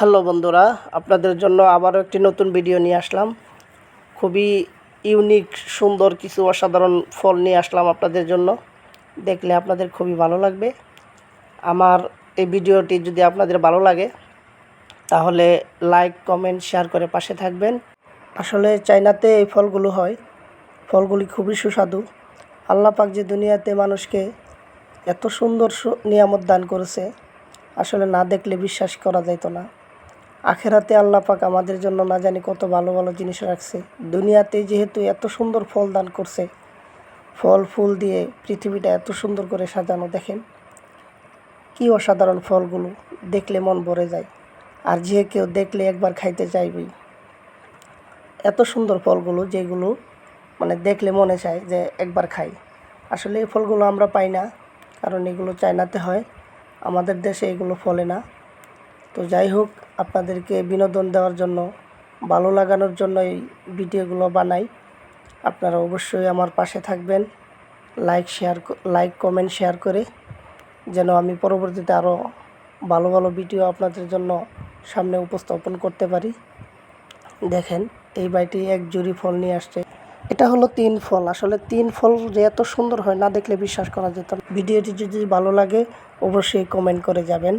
Hello বন্ধুরা, আপনাদের জন্য আবারও একটি নতুন ভিডিও নিয়ে আসলাম। খুবই ইউনিক সুন্দর কিছু অসাধারণ ফল নিয়ে আসলাম আপনাদের জন্য। দেখলে আপনাদের খুবই ভালো লাগবে। আমার এই ভিডিওটি যদি আপনাদের ভালো লাগে, তাহলে লাইক কমেন্ট শেয়ার করে পাশে থাকবেন। আসলে চাইনাতে এই ফলগুলো হয়। ফলগুলি খুবই সুস্বাদু। আল্লাহ পাক যে দুনিয়াতে মানুষকে এত সুন্দর নিয়ামত দান করেছে, আসলে না দেখলে বিশ্বাস করা যেত না। আখেরাতে আল্লাহ পাক আমাদের জন্য না জানি কত ভালো ভালো জিনিস রাখছে। দুনিয়াতে যেহেতু এত সুন্দর ফল দান করছে, ফল ফুল দিয়ে পৃথিবীটা এত সুন্দর করে সাজানো দেখেন, কি অসাধারণ ফলগুলো দেখলে মন ভরে যায়। আর যে কেউ দেখলে একবার খাইতে চাইবেই। এত সুন্দর ফলগুলো যেগুলো মানে দেখলে মনে চায় যে একবার খাই। আসলে এই ফলগুলো আমরা পাই না, কারণ এগুলো চায়নাতে হয়, আমাদের দেশে এগুলো ফলে না। তো যাই হোক, আপনাদেরকে বিনোদন দেওয়ার জন্য, ভালো লাগানোর জন্য এই ভিডিওগুলো বানাই। আপনারা অবশ্যই আমার পাশে থাকবেন like share like comment share করে, যেন আমি পরবর্তীতে আরও ভালো ভালো ভিডিও আপনাদের জন্য সামনে উপস্থাপন করতে পারি। দেখেন, এই বাড়িটি এক জুড়ি ফল নিয়ে আসছে। এটা হলো তিন ফল। আসলে তিন ফল যে এত সুন্দর হয়, না দেখলে বিশ্বাস করা যেত ভিডিওটি যদি ভালো লাগে, অবশ্যই কমেন্ট করে যাবেন।